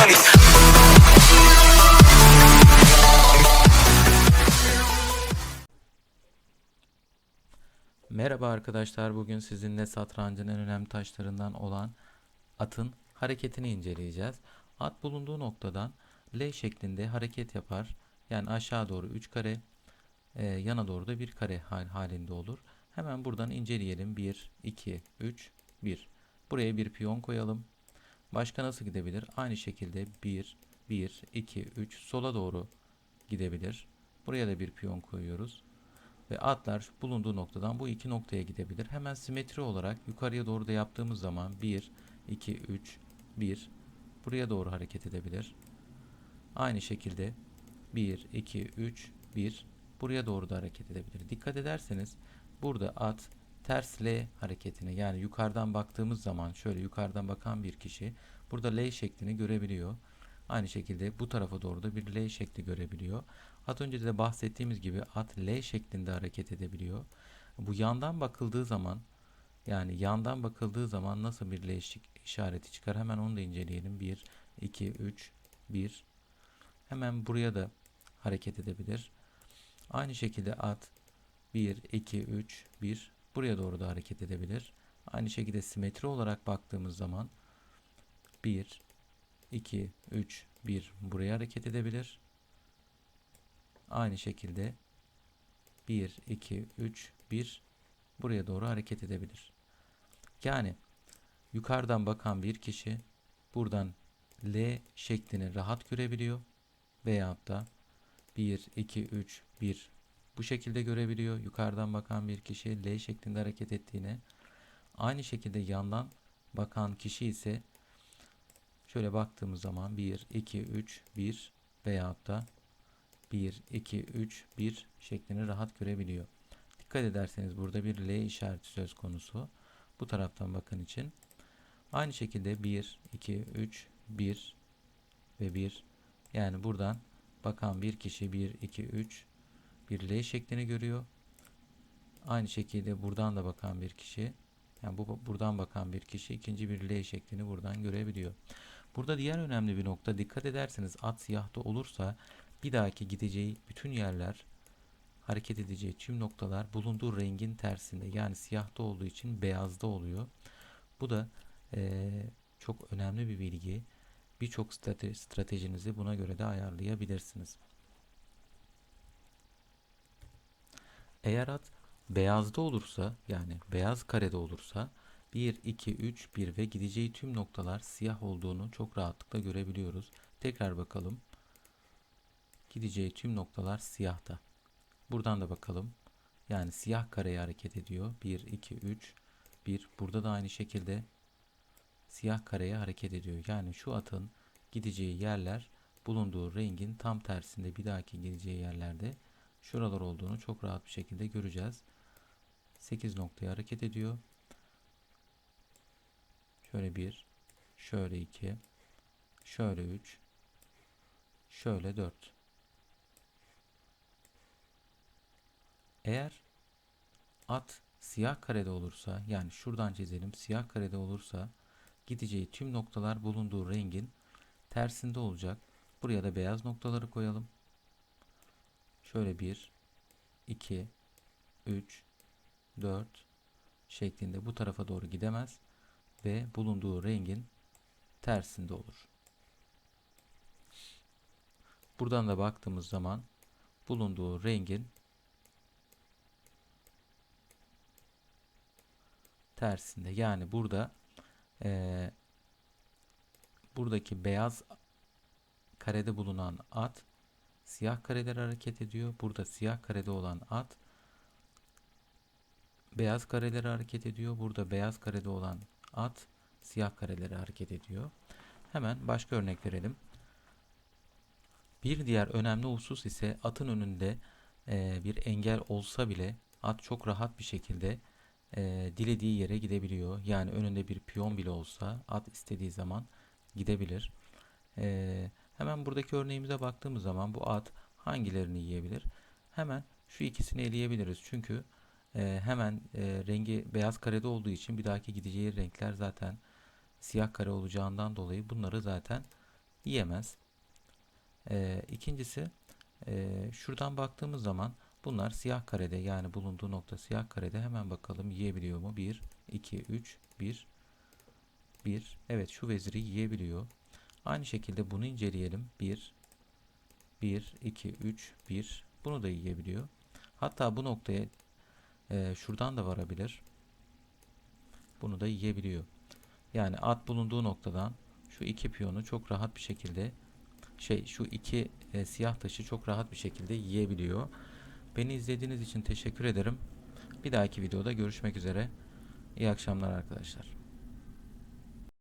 money. Merhaba arkadaşlar. Bugün sizinle satrancın en önemli taşlarından olan atın hareketini inceleyeceğiz. At bulunduğu noktadan L şeklinde hareket yapar. Yani aşağı doğru 3 kare, e, yana doğru da 1 kare hal- halinde olur. Hemen buradan inceleyelim. 1, 2, 3, 1. Buraya bir piyon koyalım. Başka nasıl gidebilir? Aynı şekilde 1, 1, 2, 3 sola doğru gidebilir. Buraya da bir piyon koyuyoruz ve atlar bulunduğu noktadan bu iki noktaya gidebilir. Hemen simetri olarak yukarıya doğru da yaptığımız zaman 1, 2, 3, 1 buraya doğru hareket edebilir. Aynı şekilde 1, 2, 3, 1 buraya doğru da hareket edebilir. Dikkat ederseniz burada at ters L hareketine yani yukarıdan baktığımız zaman şöyle yukarıdan bakan bir kişi burada L şeklini görebiliyor. Aynı şekilde bu tarafa doğru da bir L şekli görebiliyor. Az önce de bahsettiğimiz gibi at L şeklinde hareket edebiliyor. Bu yandan bakıldığı zaman yani yandan bakıldığı zaman nasıl bir L işareti çıkar hemen onu da inceleyelim. 1, 2, 3, 1. Hemen buraya da hareket edebilir. Aynı şekilde at 1, 2, 3, 1 buraya doğru da hareket edebilir. Aynı şekilde simetri olarak baktığımız zaman 1, 2, 3, 1 buraya hareket edebilir. Aynı şekilde 1, 2, 3, 1 buraya doğru hareket edebilir. Yani yukarıdan bakan bir kişi buradan L şeklini rahat görebiliyor veyahut da 1, 2, 3, 1 bu şekilde görebiliyor. Yukarıdan bakan bir kişi L şeklinde hareket ettiğini aynı şekilde yandan bakan kişi ise şöyle baktığımız zaman 1, 2, 3, 1 veyahut da 1, 2, 3, 1 şeklini rahat görebiliyor. Dikkat ederseniz burada bir L işareti söz konusu. Bu taraftan bakın için. Aynı şekilde 1, 2, 3, 1 ve 1. Yani buradan bakan bir kişi 1, 2, 3 bir L şeklini görüyor. Aynı şekilde buradan da bakan bir kişi yani bu buradan bakan bir kişi ikinci bir L şeklini buradan görebiliyor. Burada diğer önemli bir nokta dikkat ederseniz at siyahta olursa bir dahaki gideceği bütün yerler hareket edeceği tüm noktalar bulunduğu rengin tersinde yani siyahta olduğu için beyazda oluyor. Bu da eee, çok önemli bir bilgi. Birçok strate- stratejinizi buna göre de ayarlayabilirsiniz. Eğer at beyazda olursa yani beyaz karede olursa 1, 2, 3, 1 ve gideceği tüm noktalar siyah olduğunu çok rahatlıkla görebiliyoruz. Tekrar bakalım. Gideceği tüm noktalar siyahta. Buradan da bakalım. Yani siyah kareye hareket ediyor. 1, 2, 3, 1. Burada da aynı şekilde siyah kareye hareket ediyor. Yani şu atın gideceği yerler bulunduğu rengin tam tersinde bir dahaki gideceği yerlerde şuralar olduğunu çok rahat bir şekilde göreceğiz. 8 noktaya hareket ediyor. Şöyle 1, şöyle 2, şöyle 3, şöyle 4. Eğer at siyah karede olursa yani şuradan çizelim siyah karede olursa gideceği tüm noktalar bulunduğu rengin tersinde olacak. Buraya da beyaz noktaları koyalım. Şöyle 1, 2, 3, 4 şeklinde bu tarafa doğru gidemez ve bulunduğu rengin tersinde olur. Buradan da baktığımız zaman bulunduğu rengin tersinde. Yani burada eee, buradaki beyaz karede bulunan at siyah kareler hareket ediyor. Burada siyah karede olan at beyaz kareleri hareket ediyor. Burada beyaz karede olan at siyah kareleri hareket ediyor. Hemen başka örnek verelim. Bir diğer önemli husus ise atın önünde eee, bir engel olsa bile at çok rahat bir şekilde eee, dilediği yere gidebiliyor. Yani önünde bir piyon bile olsa at istediği zaman gidebilir. Eee, hemen buradaki örneğimize baktığımız zaman bu at hangilerini yiyebilir? Hemen şu ikisini eleyebiliriz. Çünkü eee, hemen eee, rengi beyaz karede olduğu için bir dahaki gideceği renkler zaten siyah kare olacağından dolayı bunları zaten yiyemez. Ee, ikincisi ee, şuradan baktığımız zaman bunlar siyah karede yani bulunduğu nokta siyah karede hemen bakalım yiyebiliyor mu? 1, 2, 3, 1, 1. Evet şu veziri yiyebiliyor. Aynı şekilde bunu inceleyelim. 1, 1, 2, 3, 1. Bunu da yiyebiliyor. Hatta bu noktaya e, şuradan da varabilir. Bunu da yiyebiliyor. Yani at bulunduğu noktadan şu iki piyonu çok rahat bir şekilde şey şu iki e, siyah taşı çok rahat bir şekilde yiyebiliyor. Beni izlediğiniz için teşekkür ederim. Bir dahaki videoda görüşmek üzere. İyi akşamlar arkadaşlar.